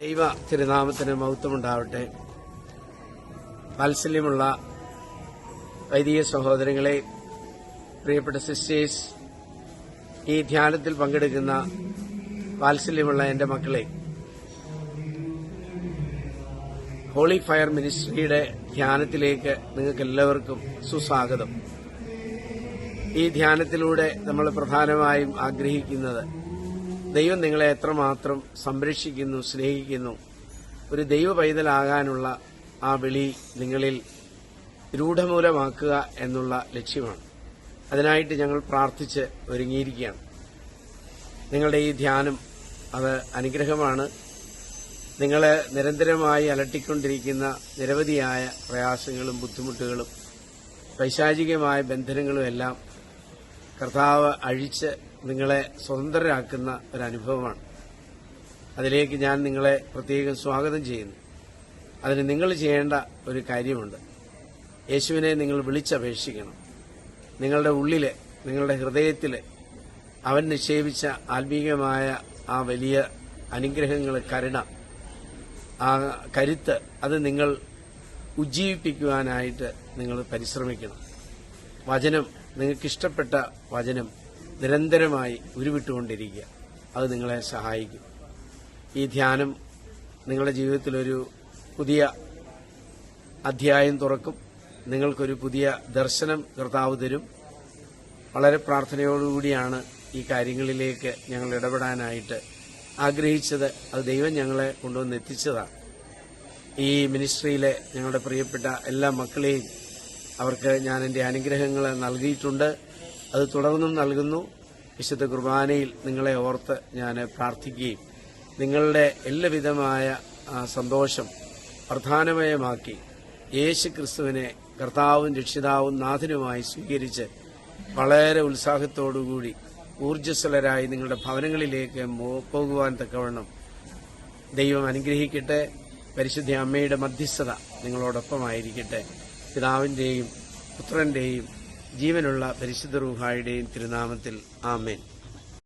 ദൈവ തിരുനാമത്തിന് മഹത്വമുണ്ടാവട്ടെ. വാത്സല്യമുള്ള വൈദിക സഹോദരങ്ങളെ പ്രിയപ്പെട്ട സിസ്റ്റേഴ്സ് ഈ ധ്യാനത്തിൽ പങ്കെടുക്കുന്ന വാത്സല്യമുള്ള എന്റെ മക്കളെ ഹോളി ഫയർ മിനിസ്ട്രിയുടെ ധ്യാനത്തിലേക്ക് നിങ്ങൾക്ക് എല്ലാവർക്കും സുസ്വാഗതം. ഈ ധ്യാനത്തിലൂടെ നമ്മൾ പ്രധാനമായും ആഗ്രഹിക്കുന്നത് ദൈവം നിങ്ങളെ എത്രമാത്രം സംരക്ഷിക്കുന്നു സ്നേഹിക്കുന്നു. ഒരു ദൈവ പൈതലാകാനുള്ള ആ വിളി നിങ്ങളിൽ രൂഢമൂലമാക്കുക എന്നുള്ള ലക്ഷ്യമാണ്. അതിനായിട്ട് ഞങ്ങൾ പ്രാർത്ഥിച്ച് ഒരുങ്ങിയിരിക്കുകയാണ്. നിങ്ങളുടെ ഈ ധ്യാനം അത് അനുഗ്രഹമാണ്. നിങ്ങളെ നിരന്തരമായി അലട്ടിക്കൊണ്ടിരിക്കുന്ന നിരവധിയായ പ്രയാസങ്ങളും ബുദ്ധിമുട്ടുകളും പൈശാചികമായ ബന്ധനങ്ങളും എല്ലാം കർത്താവ് അഴിച്ച് നിങ്ങളെ സ്വതന്ത്രരാക്കുന്ന ഒരു അനുഭവമാണ് അതിലേക്ക് ഞാൻ നിങ്ങളെ പ്രത്യേകം സ്വാഗതം ചെയ്യുന്നു. അതിന് നിങ്ങൾ ചെയ്യേണ്ട ഒരു കാര്യമുണ്ട്. യേശുവിനെ നിങ്ങൾ വിളിച്ചപേക്ഷിക്കണം. നിങ്ങളുടെ ഉള്ളിലെ നിങ്ങളുടെ ഹൃദയത്തിലെ അവൻ നിക്ഷേപിച്ച ആത്മീകമായ ആ വലിയ അനുഗ്രഹങ്ങൾ കരുണ ആ കരുത്ത് അത് നിങ്ങൾ ഉജ്ജീവിപ്പിക്കുവാനായിട്ട് നിങ്ങൾ പരിശ്രമിക്കണം. വചനം നിങ്ങൾക്കിഷ്ടപ്പെട്ട വചനം നിരന്തരമായി ഉരുവിട്ടുകൊണ്ടിരിക്കുക. അത് നിങ്ങളെ സഹായിക്കും. ഈ ധ്യാനം നിങ്ങളുടെ ജീവിതത്തിലൊരു പുതിയ അധ്യായം തുറക്കും. നിങ്ങൾക്കൊരു പുതിയ ദർശനം കർത്താവ് തരും. വളരെ പ്രാർത്ഥനയോടുകൂടിയാണ് ഈ കാര്യങ്ങളിലേക്ക് ഞങ്ങൾ ഇടപെടാനായിട്ട് ആഗ്രഹിച്ചത്. അത് ദൈവം ഞങ്ങളെ കൊണ്ടുവന്ന് എത്തിച്ചതാണ്. ഈ മിനിസ്ട്രിയിലെ ഞങ്ങളുടെ പ്രിയപ്പെട്ട എല്ലാ മക്കളെയും അവർക്ക് ഞാൻ എന്റെ അനുഗ്രഹങ്ങൾ നൽകിയിട്ടുണ്ട്. അത് തുടർന്നും നൽകുന്നു. വിശുദ്ധ കുർബാനയിൽ നിങ്ങളെ ഓർത്ത് ഞാൻ പ്രാർത്ഥിക്കുകയും നിങ്ങളുടെ എല്ലാവിധമായ സന്തോഷം പ്രധാനമയമാക്കി യേശു ക്രിസ്തുവിനെ കർത്താവും രക്ഷിതാവും നാഥനുമായി സ്വീകരിച്ച് വളരെ ഉത്സാഹത്തോടുകൂടി ഊർജസ്വലരായി നിങ്ങളുടെ ഭവനങ്ങളിലേക്ക് പോകുവാൻ തക്കവണ്ണം ദൈവം അനുഗ്രഹിക്കട്ടെ. പരിശുദ്ധ അമ്മയുടെ മധ്യസ്ഥത നിങ്ങളോടൊപ്പമായിരിക്കട്ടെ. പിതാവിന്റെയും പുത്രന്റെയും ജീവനുള്ള പരിശുദ്ധ റൂഹായുടെയും തിരുനാമത്തിൽ ആമേൻ.